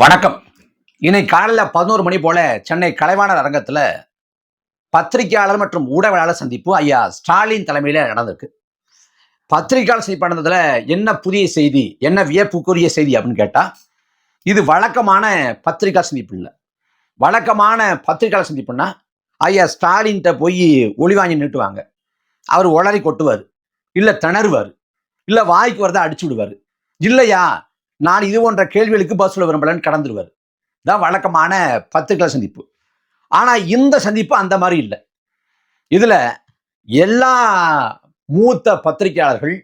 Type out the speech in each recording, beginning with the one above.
வணக்கம். இன்னைக்கு காலையில் பதினோரு மணி போல சென்னை கலைவாணர் அரங்கத்தில் பத்திரிகையாளர் மற்றும் ஊடகவியலாளர் சந்திப்பு ஐயா ஸ்டாலின் தலைமையில் நடந்திருக்கு. பத்திரிகையாளர் சந்திப்பு நடந்ததில் என்ன புதிய செய்தி என்ன வியப்புக்குரிய செய்தி அப்படின்னு கேட்டால் இது வழக்கமான பத்திரிகா சந்திப்பு இல்லை. வழக்கமான பத்திரிகையாளர் சந்திப்புன்னா ஐயா ஸ்டாலின்கிட்ட போய் ஒளி வாங்கி நிட்டுவாங்க அவர் உளறி கொட்டுவார். இல்லை திணறுவார். இல்லை வாய்க்கு வரதை அடிச்சு விடுவார். இல்லையா? நான் இது போன்ற கேள்விகளுக்கு பதில் சொல்ல விரும்பலன்னு கடந்துருவார் தான் வழக்கமான பத்திரிகை சந்திப்பு. ஆனால் இந்த சந்திப்பு அந்த மாதிரி இல்லை. இதில் எல்லா மூத்த பத்திரிகையாளர்கள்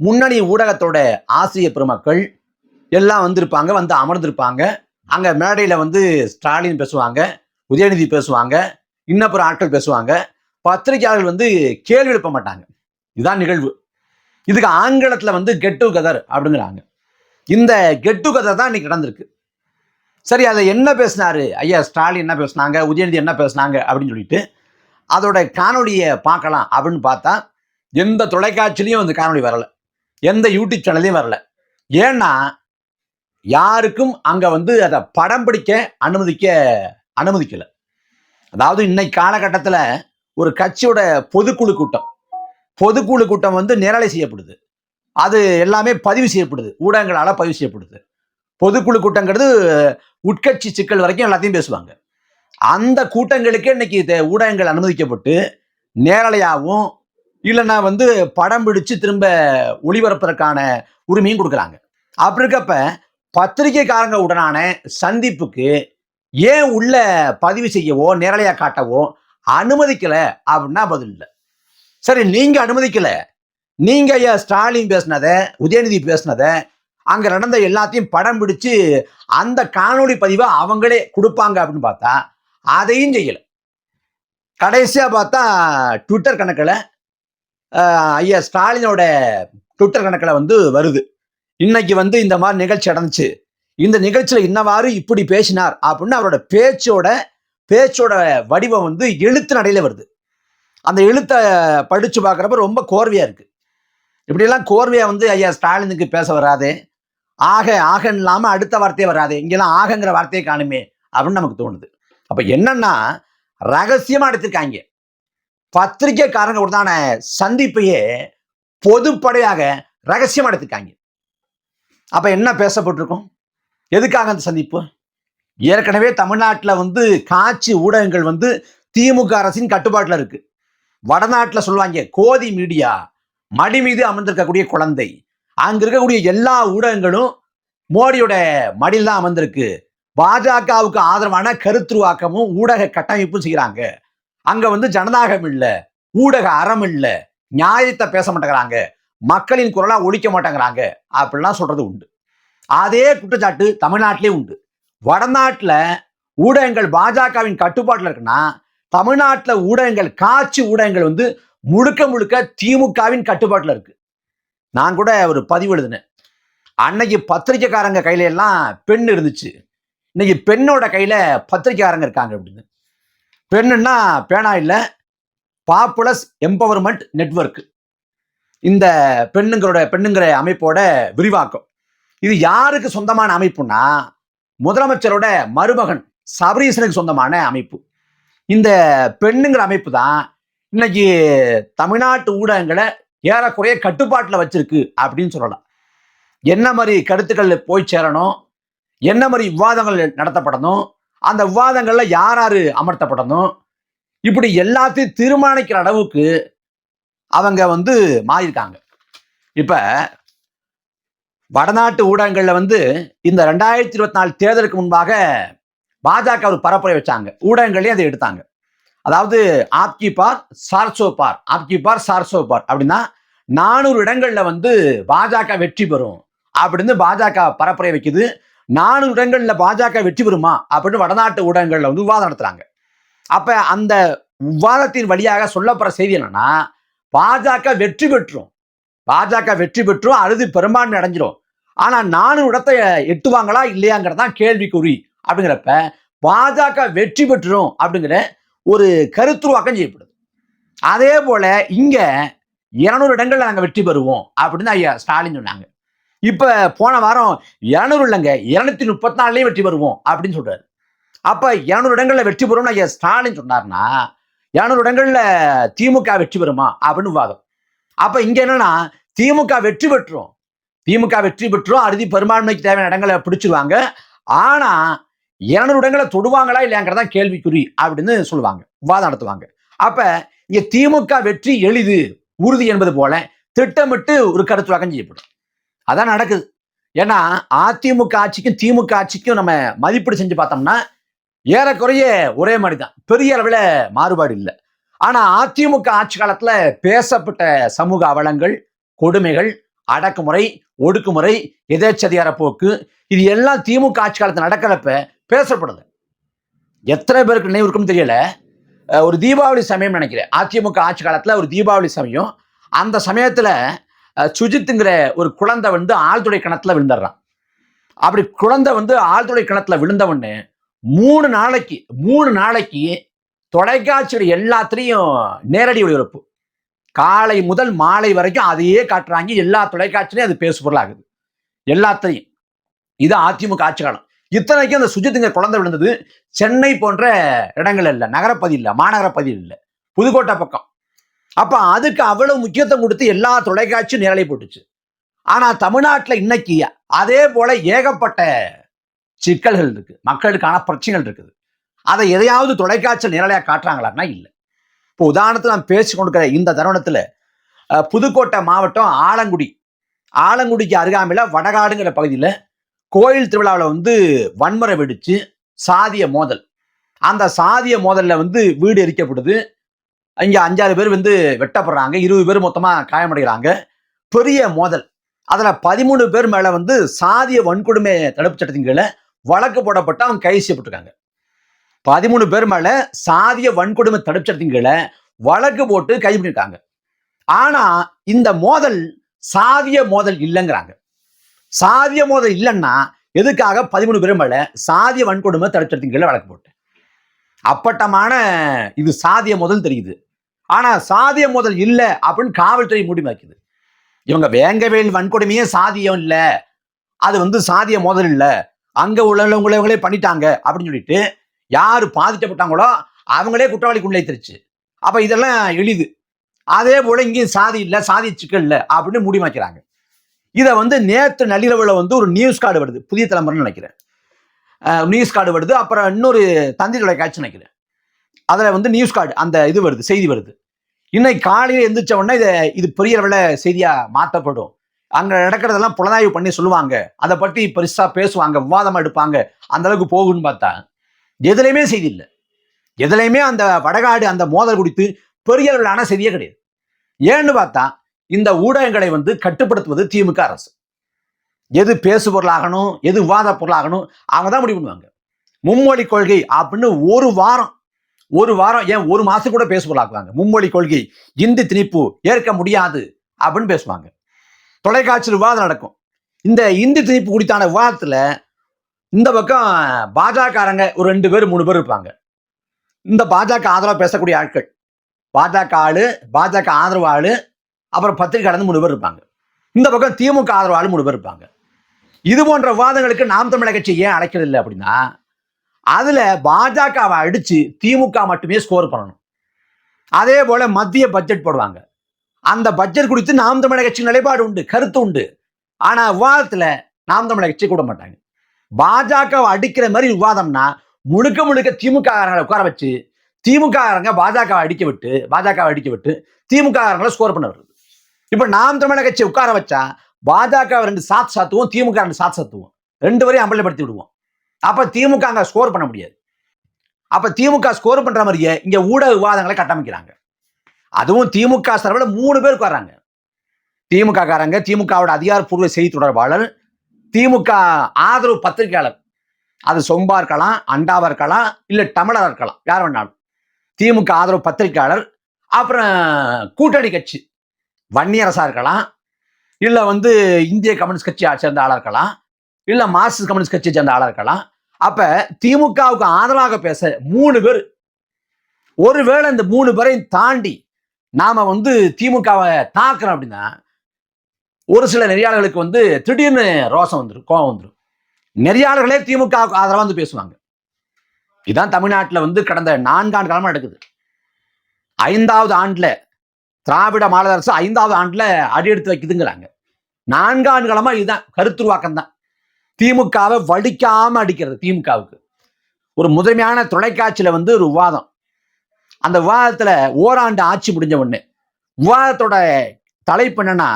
முன்னணி ஊடகத்தோட ஆசிரியர் பெருமக்கள் எல்லாம் வந்திருப்பாங்க வந்து அமர்ந்திருப்பாங்க. அங்கே மேடையில் வந்து ஸ்டாலின் பேசுவாங்க உதயநிதி பேசுவாங்க இன்னப்புற ஆட்கள் பேசுவாங்க. பத்திரிகையாளர்கள் வந்து கேள்வி எழுப்ப மாட்டாங்க. இதுதான் நிகழ்வு. இதுக்கு ஆங்கிலத்தில் வந்து கெட் டுகெதர் அப்படிங்கிறாங்க. இந்த கெட் டுகெதர் தான் இன்னைக்கு நடந்திருக்கு. சரி அதை என்ன பேசினாரு? ஐயா ஸ்டாலின் என்ன பேசுனாங்க? உதயநிதி என்ன பேசுனாங்க? அப்படின்னு சொல்லிட்டு அதோட காணொலியை பார்க்கலாம் அப்படின்னு பார்த்தா எந்த தொலைக்காட்சிலையும் அந்த காணொலி வரல. எந்த யூடியூப் சேனல்லையும் வரல. ஏன்னா யாருக்கும் அங்கே வந்து அதை படம் பிடிக்க அனுமதிக்க அனுமதிக்கலை. அதாவது இன்னைக்கு காலகட்டத்தில் ஒரு கட்சியோட பொதுக்குழு கூட்டம். பொதுக்குழு கூட்டம் வந்து நேரலை செய்யப்படுது. அது எல்லாமே பதிவு செய்யப்படுது. ஊடகங்களால் பதிவு செய்யப்படுது. பொதுக்குழு கூட்டங்கிறது உட்கட்சி சிக்கல் வரைக்கும் எல்லாத்தையும் பேசுவாங்க. அந்த கூட்டங்களுக்கே இன்னைக்கு ஊடகங்கள் அனுமதிக்கப்பட்டு நேரலையாகவும் இல்லைன்னா வந்து படம் பிடிச்சு திரும்ப ஒளிபரப்பதற்கான உரிமையும் கொடுக்குறாங்க. அப்படி இருக்கப்ப பத்திரிகைக்காரங்க உடனான சந்திப்புக்கு ஏன் உள்ள பதிவு செய்யவோ நேரலையா காட்டவோ அனுமதிக்கல அப்படின்னா பதில் இல்லை. சரி நீங்க அனுமதிக்கல. நீங்க ஐயா ஸ்டாலின் பேசினத உதயநிதி பேசினத அங்க நடந்த எல்லாத்தையும் படம் பிடிச்சு அந்த காணொளி பதிவை அவங்களே கொடுப்பாங்க அப்படின்னு பார்த்தா அதையும் செய்யல. கடைசியா பார்த்தா ட்விட்டர் கணக்கில் ஐயா ஸ்டாலினோட ட்விட்டர் கணக்கில் வந்து வருது. இன்னைக்கு வந்து இந்த மாதிரி நிகழ்ச்சி நடந்துச்சு. இந்த நிகழ்ச்சியில் இன்னவாறு இப்படி பேசினார் அப்படின்னு அவரோட பேச்சோட பேச்சோட வடிவம் வந்து எழுத்து நடையில் வருது. அந்த எழுத்தை படித்து பார்க்குறப்ப ரொம்ப கோர்வையாக இருக்கு. இப்படியெல்லாம் கோர்வையை வந்து ஐயா ஸ்டாலினுக்கு பேச வராது. ஆக ஆக இல்லாமல் அடுத்த வார்த்தையே வராது. இங்கெல்லாம் ஆகங்கிற வார்த்தையை காணுமே அப்படின்னு நமக்கு தோணுது. அப்போ என்னன்னா ரகசியமாக எடுத்திருக்காங்க. பத்திரிகைக்காரங்க உடனான சந்திப்பையே பொதுப்படையாக ரகசியமாக எடுத்திருக்காங்க. அப்போ என்ன பேசப்பட்டிருக்கும்? எதுக்காக அந்த சந்திப்பு? ஏற்கனவே தமிழ்நாட்டில் வந்து காட்சி ஊடகங்கள் வந்து திமுக அரசின் கட்டுப்பாட்டில் இருக்குது வடநாட்டில் சொல்லுவாங்க கோதி மீடியா மடி மீது அமர்ந்திருக்கக்கூடிய குழந்தை. அங்க இருக்கக்கூடிய எல்லா ஊடகங்களும் மோடியோட மடியில் தான் அமர்ந்திருக்கு. பாஜகவுக்கு ஆதரவான கருத்துருவாக்கமும் ஊடக கட்டமைப்பும் செய்கிறாங்க அங்க வந்து ஜனநாயகம் இல்லை ஊடக அறம் இல்லை நியாயத்தை பேச மாட்டேங்கிறாங்க. மக்களின் குரலா ஒழிக்க மாட்டேங்கிறாங்க. அப்படிலாம் சொல்றது உண்டு. அதே குற்றச்சாட்டு தமிழ்நாட்டிலே உண்டு. வடநாட்டில் ஊடகங்கள் பாஜகவின் கட்டுப்பாட்டில் இருக்குன்னா தமிழ்நாட்டில் ஊடகங்கள் காட்சி ஊடகங்கள் வந்து முழுக்க முழுக்க திமுகவின் கட்டுப்பாட்டில் இருக்கு. நான் கூட ஒரு பதிவு எழுதினேன். அன்னைக்கு பத்திரிக்கைக்காரங்க கையில எல்லாம் பெண் இருந்துச்சு. இன்னைக்கு பெண்ணோட கையில பத்திரிக்கைக்காரங்க இருக்காங்க அப்படின்னு. பெண்ணுன்னா பேனா இல்லை பாப்புலஸ் எம்பவர்மெண்ட் நெட்ஒர்க் இந்த பெண்ணுங்களோட பெண்ணுங்கிற அமைப்போட விரிவாக்கம். இது யாருக்கு சொந்தமான அமைப்புனா முதலமைச்சரோட மருமகன் சபரீசனுக்கு சொந்தமான அமைப்பு. இந்த பெண்ணுங்கிற அமைப்பு தான் இன்னைக்கு தமிழ்நாட்டு ஊடகங்களை ஏறக்குறைய கட்டுப்பாட்டில் வச்சிருக்கு அப்படின்னு சொல்லலாம். என்ன மாதிரி கருத்துக்கள் போய் சேரணும்? என்ன மாதிரி விவாதங்கள் நடத்தப்படணும்? அந்த விவாதங்களில் யார் யார் அமர்த்தப்படணும்? இப்படி எல்லாத்தையும் தீர்மானிக்கிற அளவுக்கு அவங்க வந்து மாறியிருக்காங்க. இப்போ வடநாட்டு ஊடகங்களில் வந்து இந்த ரெண்டாயிரத்தி இருபத்தி நாலு தேர்தலுக்கு முன்பாக பாஜக ஒரு பரப்புரை வச்சாங்க. ஊடகங்களையும் அதை எடுத்தாங்க. அதாவது ஆப்கி பார் சார்சோ பார் ஆப்கி பார் சார்சோ பார் அப்படின்னா நானூறு இடங்கள்ல வந்து பாஜக வெற்றி பெறும் அப்படின்னு பாஜக பரப்புரை வைக்குது. நானூறு இடங்கள்ல பாஜக வெற்றி பெறுமா அப்படின்னு வடநாட்டு ஊடகங்கள்ல வந்து விவாதம் நடத்துறாங்க. அப்ப அந்த விவாதத்தின் வழியாக சொல்லப்படுற செய்தி என்னன்னா பாஜக வெற்றி பெற்றும் பாஜக வெற்றி பெற்றும் அறுதி பெரும்பான்மை அடைஞ்சிரும். ஆனா நானூறு இடத்தை எட்டுவாங்களா இல்லையாங்கிறது தான் கேள்விக்குறி அப்படிங்கிறப்ப பாஜக வெற்றி பெற்றுரும் அப்படிங்கிற ஒரு கருத்துருவாக்கம் செய்யப்படுது. அதே போல இங்க இருநூறு இடங்கள்ல நாங்க வெற்றி பெறுவோம் அப்படின்னு ஐயா ஸ்டாலின் சொன்னாங்க. இப்ப போன வாரம் இருநூறு இல்லைங்க இருநூத்தி முப்பத்தி நாலுலயும் வெற்றி பெறுவோம் அப்படின்னு சொல்றாரு. அப்ப இருநூறு இடங்கள்ல வெற்றி பெறும் ஐயா ஸ்டாலின் சொன்னார்னா இருநூறு இடங்கள்ல திமுக வெற்றி பெறுமா அப்படின்னு வாதம் அப்ப இங்க என்னன்னா திமுக வெற்றி பெற்றோம். திமுக வெற்றி பெற்றோம் அறுதி பெரும்பான்மைக்கு தேவையான இடங்களை பிடிச்சிருவாங்க. ஆனா இரநூறு இடங்களை தொடுவாங்களா இல்லையாங்கிறதா கேள்விக்குறி அப்படின்னு சொல்லுவாங்க வாதம் நடத்துவாங்க. அப்ப இங்க திமுக வெற்றி எளிது உறுதி என்பது போல திட்டமிட்டு ஒரு கருத்து வகம் செய்யப்படும். அதான் நடக்குது. ஏன்னா அதிமுக ஆட்சிக்கும் திமுக ஆட்சிக்கும் நம்ம மதிப்பீடு செஞ்சு பார்த்தோம்னா ஏறக்குறைய ஒரே மாதிரி தான் பெரிய அளவில் மாறுபாடு இல்லை. ஆனா அதிமுக ஆட்சி காலத்துல பேசப்பட்ட சமூக அவலங்கள் கொடுமைகள் அடக்குமுறை ஒடுக்குமுறை எதேச்சதிகார போக்கு இது எல்லாம் திமுக ஆட்சி காலத்தில் நடக்கிறப்ப பேசப்படுது. எத்தனை பேருக்கு நினைவு இருக்குன்னு தெரியல ஒரு தீபாவளி சமயம் நினைக்கிறேன். அதிமுக ஆட்சி காலத்தில் ஒரு தீபாவளி சமயம். அந்த சமயத்தில் சுஜித்துங்கிற ஒரு குழந்தை வந்து ஆழ்துறை கிணத்துல விழுந்துடுறான். அப்படி குழந்தை வந்து ஆழ்துறை கிணத்துல விழுந்தவொடனே மூணு நாளைக்கு மூணு நாளைக்கு தொலைக்காட்சியோட எல்லாத்துலேயும் நேரடி ஒளிபரப்பு. காலை முதல் மாலை வரைக்கும் அதையே காட்டுறாங்க. எல்லா தொலைக்காட்சிலையும் அது பேசு பொருளாகுது எல்லாத்தையும் இது அதிமுக ஆட்சி காலம். இத்தனைக்கும் அந்த சுஜித்துங்க குழந்தை விழுந்தது. சென்னை போன்ற இடங்கள் இல்லை. நகரப்பதி இல்லை. மாநகரப்பதி இல்லை. புதுக்கோட்டை பக்கம். அப்ப அதுக்கு அவ்வளவு முக்கியத்துவம் கொடுத்து எல்லா தொலைக்காட்சியும் நிரலை போட்டுச்சு. ஆனா தமிழ்நாட்டில் இன்னைக்கு அதே போல ஏகப்பட்ட சிக்கல்கள் இருக்கு. மக்களுக்கான பிரச்சனைகள் இருக்குது. அதை எதையாவது தொலைக்காட்சியில் நேரலையாக காட்டுறாங்களான்னா இல்லை. இப்போ உதாரணத்தில் நான் பேசி கொண்டிருக்கிற இந்த தருணத்தில் புதுக்கோட்டை மாவட்டம் ஆலங்குடி. ஆலங்குடிக்கு அருகாமையில் வடகாடுங்கிற பகுதியில் கோயில் திருவிழாவில் வந்து வன்முறை வெடிச்சு சாதிய மோதல். அந்த சாதிய மோதல்ல வந்து வீடு எரிக்கப்படுது இங்கே அஞ்சாறு பேர் வந்து வெட்டப்படுறாங்க. இருபது பேர் மொத்தமாக காயமடைகிறாங்க. பெரிய மோதல். அதில் பதிமூணு பேர் மேலே வந்து சாதிய வன்கொடுமை தடுப்பு சட்டத்தின் கீழே வழக்கு போடப்பட்டு அவங்க கைது செய்யப்பட்டிருக்காங்க. பதிமூணு பேர் மேலே சாதிய வன்கொடுமை தடுப்பு சட்டத்தின் கீழே வழக்கு போட்டு கைது பண்ணியிருக்காங்க. ஆனால் இந்த மோதல் சாதிய மோதல் இல்லைங்கிறாங்க. சாதிய மோதல் இல்லைன்னா எதுக்காக பதிமூணு பேரும் மேல சாதிய வன்கொடுமை தடுப்பு கீழே வழக்கு போட்டு. அப்பட்டமான இது சாதிய முதல் தெரியுது. ஆனா சாதிய மோதல் இல்லை அப்படின்னு காவல்துறை மூடி இவங்க வேங்கவேல் வன்கொடுமையே சாதியம் இல்லை. அது வந்து சாதிய மோதல் இல்லை. அங்க உள்ளவங்களே பண்ணிட்டாங்க அப்படின்னு சொல்லிட்டு யார் பாதிக்கப்பட்டாங்களோ அவங்களே குற்றவாளிக்கு உள்ளேத்திருச்சு அப்ப இதெல்லாம் எளிது. அதே போல இங்கேயும் சாதி இல்லை சாதி சிக்கல் இல்லை அப்படின்னு முடிவாக்கிறாங்க இதை வந்து நேற்று நள்ளிரவில் வந்து ஒரு நியூஸ் கார்டு வருது. புதிய தலைமுறைன்னு நினைக்கிறேன். நியூஸ் கார்டு வருது. அப்புறம் இன்னொரு தந்தி தொலைக்காட்சி நினைக்கிறேன். அதில் வந்து நியூஸ் கார்டு அந்த இது வருது செய்தி வருது. இன்னைக்கு காலையில் எந்திரிச்ச உடனே இதை இது பெரிய அளவில் செய்தியாக மாற்றப்படும். அங்கே நடக்கிறதெல்லாம் புலனாய்வு பண்ணி சொல்லுவாங்க. அதை பற்றி பெருசாக பேசுவாங்க விவாதமாக எடுப்பாங்க. அந்த அளவுக்கு போகும்னு பார்த்தா எதுலையுமே செய்தி இல்லை. எதுலையுமே அந்த வடகாடு அந்த மோதல் குடித்து பெரிய அளவிலான செய்தியே கிடையாது. ஏன்னு பார்த்தா இந்த ஊடகங்களை வந்து கட்டுப்படுத்துவது திமுக அரசு. எது பேசு பொருளாகணும் எது விவாத பொருளாகணும் அவங்க தான் முடிவு பண்ணுவாங்க. மும்மொழி கொள்கை அப்படின்னு ஒரு வாரம் ஒரு வாரம் ஏன் ஒரு மாசம் கூட பேசு பொருளாக்குவாங்க. மும்மொழி கொள்கை இந்தி திணிப்பு ஏற்க முடியாது அப்படின்னு பேசுவாங்க. தொலைக்காட்சியில் விவாதம் நடக்கும். இந்த இந்தி திணிப்பு குறித்தான விவாதத்தில் இந்த பக்கம் பாஜகக்காரங்க ஒரு ரெண்டு பேர் மூணு பேர் இருப்பாங்க. இந்த பாஜக ஆதரவாக பேசக்கூடிய ஆட்கள். பாஜக ஆளு பாஜக ஆதரவு ஆளு அப்புறம் பத்திரிகையாளர் மூணு பேர் இருப்பாங்க. இந்த பக்கம் திமுக ஆதரவாளர் மூணு பேர் இருப்பாங்க. இது போன்ற விவாதங்களுக்கு நாம் தமிழக கட்சி ஏன் அழைக்கிறது இல்லை அப்படின்னா அதுல பாஜகவை அடிச்சு திமுக மட்டுமே ஸ்கோர் பண்ணணும். அதே போல மத்திய பட்ஜெட் போடுவாங்க. அந்த பட்ஜெட் குறித்து நாம் தமிழக கட்சி நிலைப்பாடு உண்டு கருத்து உண்டு. ஆனா விவாதத்துல நாம் தமிழக கட்சி கூட மாட்டாங்க. பாஜகவை அடிக்கிற மாதிரி விவாதம்னா முழுக்க முழுக்க திமுக காரங்களை உட்கார வச்சு திமுக காரங்க பாஜகவை அடிக்க விட்டு பாஜகவை அடிக்க விட்டு திமுக காரங்களை ஸ்கோர் பண்ண வருது இப்ப நாம் தமிழக கட்சி உட்கார வச்சா பாஜக ரெண்டு சாத் சாத்துவோம் திமுக ரெண்டு சாத் சாத்துவோம். ரெண்டு வரையும் அம்பலப்படுத்தி விடுவோம். அப்ப திமுக அங்க ஸ்கோர் பண்ண முடியாது. அப்ப திமுக ஸ்கோர் பண்ற மாதிரியே இங்க ஊடக விவாதங்களை கட்டமைக்கிறாங்க. அதுவும் திமுக சார்பில் மூணு பேருக்கு வர்றாங்க திமுக காரங்க திமுகவோட அதிகாரப்பூர்வ செய்தி தொடர்பாளர் திமுக ஆதரவு பத்திரிகையாளர். அது சொம்பா இருக்கலாம் அண்டாவா இருக்கலாம் இல்ல தமிழராக இருக்கலாம் யார் வேணாலும். திமுக ஆதரவு பத்திரிகையாளர் அப்புறம் கூட்டணி கட்சி. வன்னியரசா இருக்கலாம் இல்ல வந்து இந்திய கம்யூனிஸ்ட் கட்சி சேர்ந்த ஆளா இருக்கலாம் இல்ல மார்க்சிஸ்ட் கம்யூனிஸ்ட் கட்சியை சேர்ந்த ஆளா இருக்கலாம். அப்ப திமுகவுக்கு ஆதரவாக பேச மூணு பேர். ஒருவேளை இந்த மூணு பேரையும் தாண்டி நாம வந்து திமுகவை தாக்குறோம் அப்படின்னா ஒரு சில நெறியாளர்களுக்கு வந்து திடீர்னு ரோசம் வந்துடும் கோபம் வந்துடும் நெறியாளர்களே திமுகவுக்கு ஆதரவாக வந்து பேசுவாங்க. இதுதான் தமிழ்நாட்டில் வந்து கடந்த நான்காண்டு காலமாக நடக்குது. ஐந்தாவது ஆண்டில் திராவிட மாநில அரசு ஐந்தாவது ஆண்டில் அடி எடுத்து வைக்குதுங்கிறாங்க. நான்காண்டு காலமா இதுதான் கருத்துருவாக்கம் தான் திமுகவை வடிக்காம அடிக்கிறது திமுகவுக்கு. ஒரு முதன்மையான தொலைக்காட்சியில வந்து ஒரு விவாதம். அந்த விவாதத்துல ஓராண்டு ஆட்சி முடிஞ்ச உடனே விவாதத்தோட தலைப்பு என்னன்னா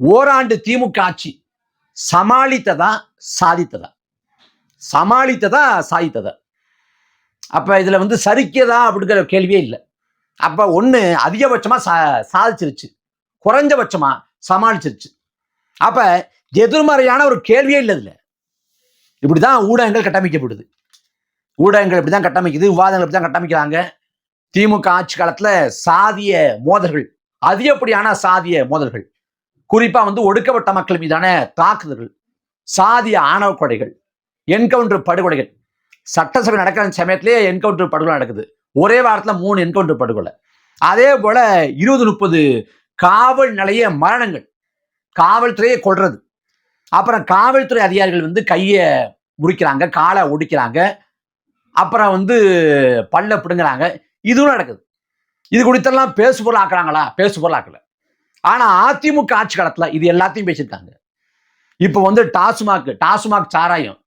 ஓராண்டு திமுக ஆட்சி சமாளித்ததா சாதித்ததா? சமாளித்ததா சாதித்ததா? அப்ப இதுல வந்து சரிக்கதா அப்படிங்கிற கேள்வியே இல்லை. அப்ப ஒண்ணு அதிகபட்சமா சா சாதிச்சிருச்சு. குறைஞ்சபட்சமா சமாளிச்சிருச்சு. அப்ப எதிர்மறையான ஒரு கேள்வியே இல்லை இதுல. இப்படிதான் ஊடகங்கள் கட்டமைக்கப்படுது. ஊடகங்கள் இப்படிதான் கட்டமைக்குது விவாதங்கள் இப்படிதான் கட்டமைக்கிறாங்க. திமுக ஆட்சி காலத்துல சாதிய மோதல்கள் அதிகப்படியான சாதிய மோதல்கள் குறிப்பா வந்து ஒடுக்கப்பட்ட மக்கள் மீதான தாக்குதல்கள் சாதிய ஆணவ கொடைகள் என்கவுண்டர் படுகொலைகள். சட்டசபை நடக்கிற சமயத்திலேயே என்கவுண்டர் படுகொலை நடக்குது. ஒரே வாரத்தில் மூணு என்கவுண்டர் படுகொலை. அதே போல இருபது முப்பது காவல் நிலைய மரணங்கள். காவல்துறையை கொள்றது அப்புறம் காவல்துறை அதிகாரிகள் வந்து கையை முறிக்கிறாங்க காலை ஒடிக்கிறாங்க. அப்புறம் வந்து பல்ல பிடுங்குறாங்க. இதுவும் நடக்குது. இது குறித்தெல்லாம் பேசு பொருள் ஆக்குறாங்களா? பேசு பொருள் ஆக்கல. ஆனா அதிமுக ஆட்சி காலத்துல இது எல்லாத்தையும் பேசியிருக்காங்க. இப்போ வந்து டாஸ்மாக் டாஸ்மாக் சாராயம்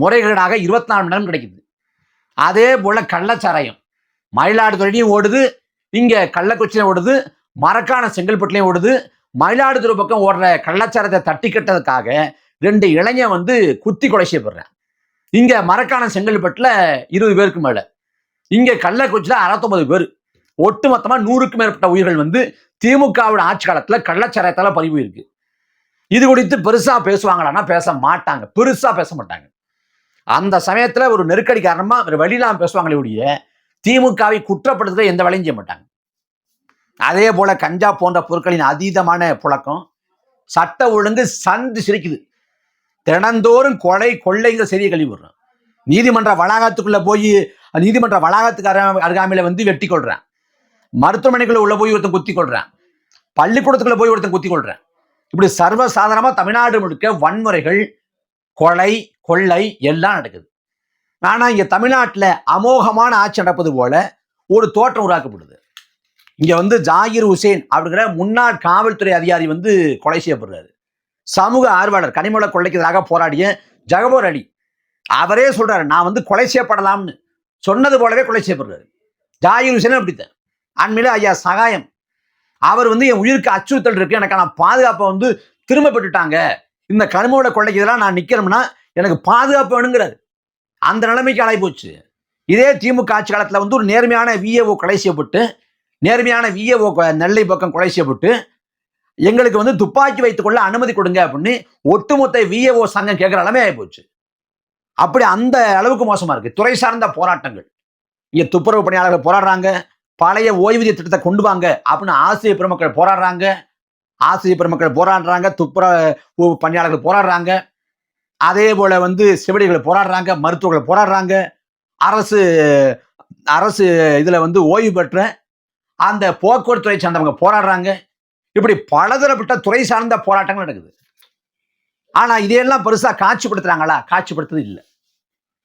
முறைகேடாக இருபத்தி நாலு மணி நேரம் கிடைக்குது. அதே போல கள்ளச்சாராயம். மயிலாடுதுறையிலையும் ஓடுது. இங்கே கள்ளக்குச்சியிலையும் ஓடுது. மரக்கான செங்கல்பட்டுலையும் ஓடுது. மயிலாடுதுறை பக்கம் ஓடுற கள்ளச்சாரத்தை தட்டி கட்டதுக்காக ரெண்டு இளைஞன் வந்து குத்தி கொலை செய்யப்படுறேன் இங்கே மரக்கான செங்கல்பட்டில் இருபது பேருக்கு மேலே. இங்கே கள்ளக்குச்சியில் அறுபத்தொம்பது பேர். ஒட்டுமொத்தமாக நூறுக்கு நூறுக்கும் மேற்பட்ட உயிர்கள் வந்து திமுகவோட ஆட்சி காலத்தில் கள்ளச்சாரத்தால் பதிவு இருக்கு இது குறித்து பெருசாக பேசுவாங்களான்னா பேச மாட்டாங்க. பெருசாக பேச மாட்டாங்க. அந்த சமயத்தில் ஒரு நெருக்கடி காரணமாக வேற வழியிலாம பேசுவாங்களே ஒழிய திமுகவை குற்றப்படுத்துறத எந்த வேலையும் செய்ய மாட்டாங்க. அதே போல கஞ்சா போன்ற பொருட்களின் அதீதமான புழக்கம் சட்ட ஒழுங்கு சந்து சிரிக்குது. தினந்தோறும் கொலை கொள்ளைங்கிற செய்தியை கழிவு விடுறோம் நீதிமன்ற வளாகத்துக்குள்ள போய் நீதிமன்ற வளாகத்துக்கு அருகா- அருகாமையில வந்து வெட்டி கொள்றேன். மருத்துவமனைக்குள்ள உள்ள போய் ஒருத்தன் குத்தி கொள்றேன். பள்ளிக்கூடத்துக்குள்ள போய் ஒருத்தன் குத்தி கொள்றேன். இப்படி சர்வசாதாரணமா தமிழ்நாடு முழுக்க வன்முறைகள் கொலை கொள்ளை எல்லாம் நடக்குது. ஆனா இங்க தமிழ்நாட்டில் அமோகமான ஆட்சி நடப்பது போல ஒரு தோற்றம் உருவாக்கப்படுது. இங்க வந்து ஜாகிர் ஹுசேன் அப்படிங்கிற முன்னாள் காவல்துறை அதிகாரி வந்து கொலை செய்யப்படுறாரு. சமூக ஆர்வலர் கனிமல கொள்ளைக்கு எதிராக போராடிய ஜகபோர் அலி. அவரே சொல்றாரு நான் வந்து கொலை செய்யப்படலாம்னு. சொன்னது போலவே கொலை செய்யப்படுறாரு. ஜாகிர் ஹுசேன் அப்படித்தான். அண்மையில ஐயா சகாயம். அவர் வந்து என் உயிருக்கு அச்சுறுத்தல் இருக்கு எனக்கான பாதுகாப்பை வந்து திரும்ப பெற்றுட்டாங்க. இந்த கனிமோட கொள்ளைக்கு இதெல்லாம் நான் நிக்கிறோம்னா எனக்கு பாதுகாப்பு வேணுங்கிறாரு. அந்த நிலைமைக்கு ஆளாகி போச்சு. இதே திமுக ஆட்சி காலத்தில் வந்து ஒரு நேர்மையான விஏஓ கொலை செய்யப்பட்டு நேர்மையான விஏஓ நெல்லை பக்கம் கொலை செய்யப்பட்டு எங்களுக்கு வந்து துப்பாக்கி வைத்துக் கொள்ள அனுமதி கொடுங்க அப்படின்னு ஒட்டுமொத்த விஏஓ சங்கம் கேட்குற நிலைமை ஆகிப்போச்சு அப்படி அந்த அளவுக்கு மோசமாக இருக்குது துறை சார்ந்த போராட்டங்கள். இங்கே துப்புரவு பணியாளர்கள் போராடுறாங்க. பழைய ஓய்வூதிய திட்டத்தை கொண்டு வாங்க அப்படின்னு ஆசிரியர் பெருமக்கள் போராடுறாங்க. ஆசிரியர் பெருமக்கள் போராடுறாங்க. துப்புரவு பணியாளர்கள் போராடுறாங்க. அதே போல வந்து செவிலியர்கள் போராடுறாங்க மருத்துவர்கள் போராடுறாங்க. அரசு அரசு இதில் வந்து ஓய்வு பெற்ற அந்த போக்குவரத்துறை சார்ந்தவங்க போராடுறாங்க. இப்படி பலதரப்பட்ட துறை சார்ந்த போராட்டங்கள் நடக்குது. ஆனால் இதையெல்லாம் பெருசாக காட்சிப்படுத்துகிறாங்களா காட்சிப்படுத்துறது இல்லை.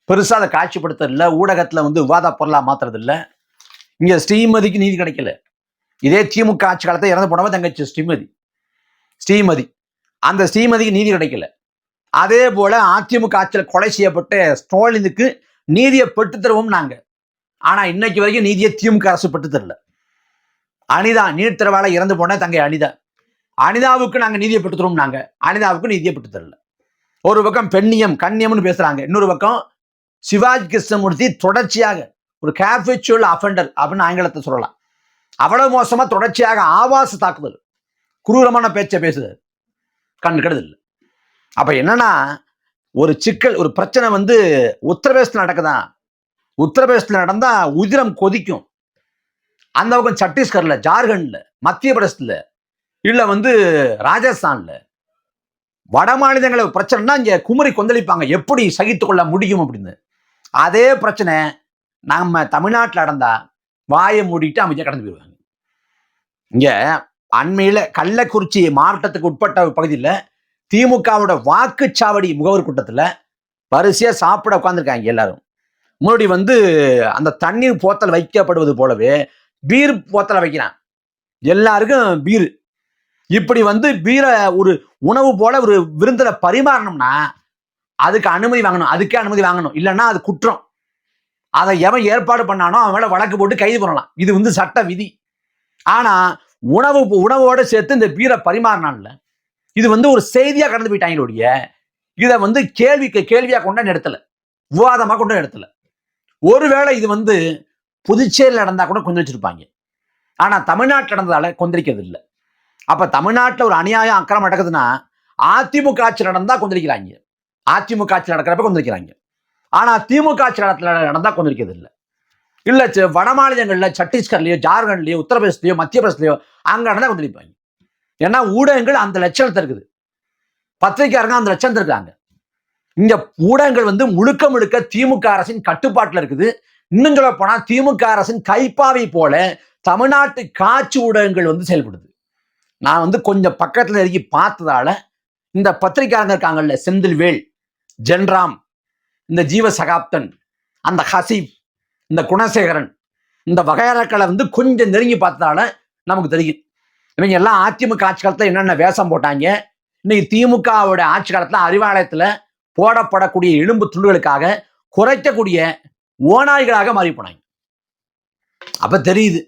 பெருசாக அதை காட்சிப்படுத்துறது இல்லை வந்து விவாத பொருளாக மாத்துறது இல்லை இங்கே ஸ்ரீமதிக்கு நீதி கிடைக்கல. இதே திமுக ஆட்சி காலத்தை இறந்து போனவ தங்கச்சி ஸ்ரீமதி. ஸ்ரீமதி. அந்த ஸ்ரீமதிக்கு நீதி கிடைக்கல. அதே போல அதிமுக ஆட்சியில் கொலை செய்யப்பட்ட ஸ்டாலினுக்கு நீதியை பெற்று தருவோம் நாங்க. ஆனா இன்னைக்கு வரைக்கும் நீதியை திமுக அரசு பெற்று தரல. அனிதா நீட் தேர்வால இறந்து போன தங்கை அனிதா. அனிதாவுக்கு நாங்க நீதியை பெற்று தருவோம் நாங்க. அனிதாவுக்கு நீதியை பெற்று தரல. ஒரு பக்கம் பெண்ணியம் கண்ணியம்னு பேசுறாங்க. இன்னொரு பக்கம் சிவாஜி கிருஷ்ணமூர்த்தி தொடர்ச்சியாக ஒரு கேபிச்சுவல் அஃபெண்டர் அப்படின்னு ஆங்கிலத்தை சொல்லலாம். அவ்வளவு மோசமா தொடர்ச்சியாக ஆபாச தாக்குதல். குரூரமான பேச்சை பேசுது. கண் கெடுதல். அப்போ என்னன்னா ஒரு சிக்கல் ஒரு பிரச்சனை வந்து உத்தரப்பிரதேசத்தில் நடக்குதான் உத்தரப்பிரதேசத்தில் நடந்தால் உதிரம் கொதிக்கும். அந்த பக்கம் சத்தீஸ்கரில் ஜார்க்கண்டில் மத்திய பிரதேசத்தில் இல்லை வந்து ராஜஸ்தானில் வட மாநிலங்கள பிரச்சனைனா இங்கே குமரி கொந்தளிப்பாங்க. எப்படி சகித்து கொள்ள முடியும் அப்படின்னு. அதே பிரச்சனை நம்ம தமிழ்நாட்டில் நடந்தால் வாயை மூடிட்டு அமைதியாக கடந்து போயிடுவாங்க. இங்கே அண்மையில் கள்ளக்குறிச்சி மாவட்டத்துக்கு உட்பட்ட பகுதியில் திமுகவோட வாக்குச்சாவடி முகவர் கூட்டத்தில் வரிசையாக சாப்பிட உட்காந்துருக்காங்க எல்லாரும். முன்னாடி வந்து அந்த தண்ணீர் போத்தல் வைக்கப்படுவது போலவே பீர் போத்தலை வைக்கிறான் எல்லாருக்கும் பீர். இப்படி வந்து பீரை ஒரு உணவு போல ஒரு விருந்தில் பரிமாறணும்னா அதுக்கு அனுமதி வாங்கணும். அதுக்கே அனுமதி வாங்கணும். இல்லைன்னா அது குற்றம். அதை எவன் ஏற்பாடு பண்ணானோ அவன் மேலே வழக்கு போட்டு கைது பண்ணலாம். இது வந்து சட்ட விதி. ஆனால் உணவு உணவோடு சேர்த்து இந்த பீரை பரிமாறினான்ல இது வந்து ஒரு செய்தியா கடந்து போயிட்டாங்களுடைய இதை வந்து கேள்விக்கு கேள்வியா கொண்டா நடத்தல விவாதமா கொண்டு நடத்தல ஒருவேளை இது வந்து புதுச்சேரியில் நடந்தா கூட கொஞ்சம் வச்சிருப்பாங்க ஆனா தமிழ்நாட்டில் நடந்ததால கொந்தளிக்கிறது இல்லை. அப்ப தமிழ்நாட்டில் ஒரு அநியாயம் அக்கிரமம் நடக்குதுன்னா அதிமுக ஆட்சி நடந்தா கொந்தளிக்கிறாங்க. அதிமுக ஆட்சி நடக்கிறப்ப கொந்தளிக்கிறாங்க. ஆனா திமுக ஆட்சி நடத்துல நடந்தா கொந்தளிக்கிறது இல்லை. இல்ல வட மாநிலங்களில் சத்தீஸ்கர்லயோ ஜார்க்கண்ட்லயோ உத்தரப்பிரதேசலயோ மத்திய பிரதேசலயோ அங்க நடந்தா கொந்தளிப்பாங்க. ஏன்னா ஊடகங்கள் அந்த லட்சணத்தை இருக்குது. பத்திரிகையாருங்க அந்த லட்சணத்தை இருக்காங்க. இந்த ஊடகங்கள் வந்து முழுக்க முழுக்க திமுக அரசின் கட்டுப்பாட்டில் இருக்குது. இன்னும் சொல்ல போனா திமுக அரசின் கைப்பாவை போல தமிழ்நாட்டு காட்சி ஊடகங்கள் வந்து செயல்படுது. நான் வந்து கொஞ்சம் பக்கத்துல இறங்கி பார்த்ததால இந்த பத்திரிகையாளங்க இருக்காங்கல்ல செந்தில்வேல் ஜென்ராம் இந்த ஜீவ சகாப்தன் அந்த ஹசீப் இந்த குணசேகரன் இந்த வகையறக்களை வந்து கொஞ்சம் நெருங்கி பார்த்ததால நமக்கு தெரியும். இவங்க எல்லாம் அதிமுக ஆட்சி காலத்தில் என்னென்ன வேஷம் போட்டாங்க? இன்னைக்கு திமுகவோட ஆட்சி காலத்தில் அறிவாலயத்தில் போடப்படக்கூடிய எலும்பு துண்டுகளுக்காக குறைக்கக்கூடிய ஓநாய்களாக மாறி போனாங்க அப்ப தெரியுது.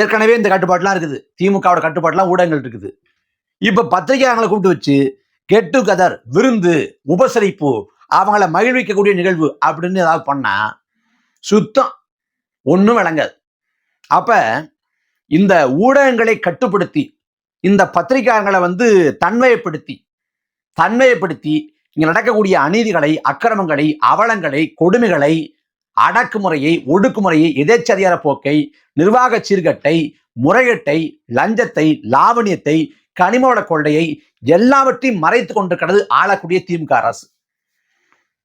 ஏற்கனவே இந்த கட்டுப்பாடுலாம் இருக்குது. திமுகவோட கட்டுப்பாடுலாம் ஊடகங்கள் இருக்குது. இப்ப பத்திரிகையாளர்களை கூப்பிட்டு வச்சு கெட்டு கதர் விருந்து உபசரிப்பு அவங்கள மகிழ்விக்கக்கூடிய நிகழ்வு அப்படின்னு ஏதாவது பண்ணா சுத்தம் ஒன்றும் விளங்காது. அப்போ இந்த ஊடகங்களை கட்டுப்படுத்தி இந்த பத்திரிகையாளர்களை வந்து தன்மையப்படுத்தி தன்மையப்படுத்தி இங்க நடக்கக்கூடிய அநீதிகளை அக்கிரமங்களை அவலங்களை கொடுமைகளை அடக்குமுறையை ஒடுக்குமுறையை எதேச்சதிகார போக்கை நிர்வாக சீர்கட்டை முறைகேட்டை லஞ்சத்தை லாவணியத்தை கனிமவள கொள்ளையை எல்லாவற்றையும் மறைத்து கொண்டிருக்கிறது ஆளக்கூடிய திமுக அரசு.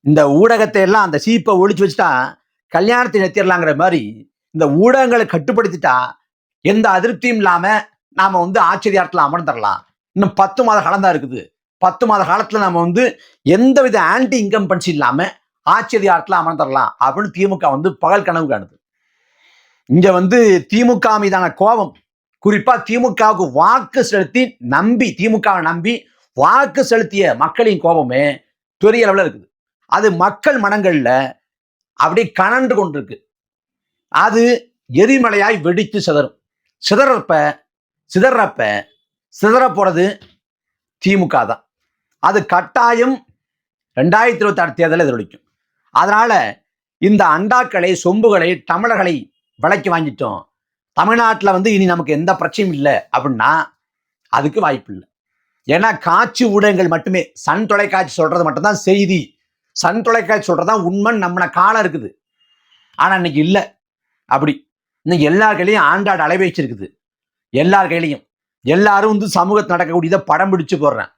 இந்த ஊடகத்தை எல்லாம் அந்த சீப்பை ஒழிச்சு வச்சுட்டா கல்யாணத்தை நிறுத்திடலாங்கிற மாதிரி இந்த ஊடகங்களை கட்டுப்படுத்திட்டா எந்த அதிருப்தியும் இல்லாம நாம வந்து ஆச்சரியத்துல அமர்ந்துடலாம் இன்னும் பத்து மாத காலம் தான் இருக்குது. பத்து மாத காலத்துல நம்ம வந்து எந்த வித ஆன்டி இன்கம் பன்சி இல்லாம ஆச்சரியத்துல அமர்ந்துடலாம் அப்படின்னு திமுக வந்து பகல் கனவு காணுது. இங்க வந்து திமுக மீதான கோபம். குறிப்பா திமுகவுக்கு வாக்கு செலுத்தி நம்பி திமுகவை நம்பி வாக்கு செலுத்திய மக்களின் கோபமே பெரிய அளவில் இருக்குது. அது மக்கள் மனங்கள்ல அப்படியே கனன்று கொண்டிருக்கு. அது எரிமலையாய் வெடித்து சிதறும். சிதறப்ப சிதறப்ப சிதற போறது திமுக தான் அது கட்டாயம் ரெண்டாயிரத்தி இருபத்தி ஆறு தேர்தலில் எதிரொலிக்கும். அதனால இந்த அண்டாக்களை சொம்புகளை தமிழர்களை விலைக்கு வாங்கிட்டோம். தமிழ்நாட்டில் வந்து இனி நமக்கு எந்த பிரச்சனையும் இல்லை அப்படின்னா அதுக்கு வாய்ப்பு இல்லை. ஏன்னா காட்சி ஊடகங்கள் மட்டுமே சன் தொலைக்காட்சி சொல்றது மட்டும்தான் செய்தி. சன் தொலைக்காட்சி சொல்றதுதான் உண்மைன்னு நம்மளை காலம் இருக்குது. ஆனால் இன்னைக்கு இல்லை. அப்படி இன்னைக்கு எல்லார் கையிலையும் ஆண்ட்ராய்டு அலைபேசி இருக்குது எல்லார் கையிலையும். எல்லாரும் வந்து சமூகத்தில் நடக்கக்கூடியதை படம் பிடிச்சு போடுறேன்.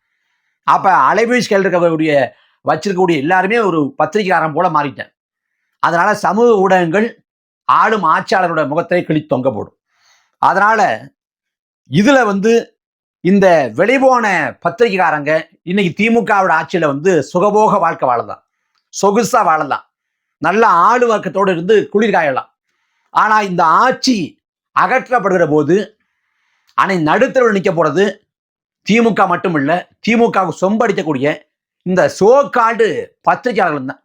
அப்போ அலைபேசி கையில் இருக்கக்கூடிய வச்சிருக்கக்கூடிய எல்லாருமே ஒரு பத்திரிகையாளன் போல மாறிட்டேன். அதனால சமூக ஊடகங்கள் ஆளும் ஆட்சியாளரோட முகத்தை கிழி தொங்க போடும். அதனால இதுல வந்து இந்த வெளிபோன பத்திரிகைக்காரங்க இன்னைக்கு திமுகவோட ஆட்சியில வந்து சுகபோக வாழ்க்கை வாழலாம். சொகுசா வாழலாம். நல்ல ஆளு வர்க்கத்தோடு இருந்து குளிர்காயலாம் ஆனா இந்த ஆட்சி அகற்றப்படுகிற போது அணை நடுத்தரவில் நிற்க போறது திமுக மட்டும் இல்ல திமுகவுக்கு சொம்படிக்கக்கூடிய இந்த சோக்காடு பத்திரிகையாளர்கள் தான்.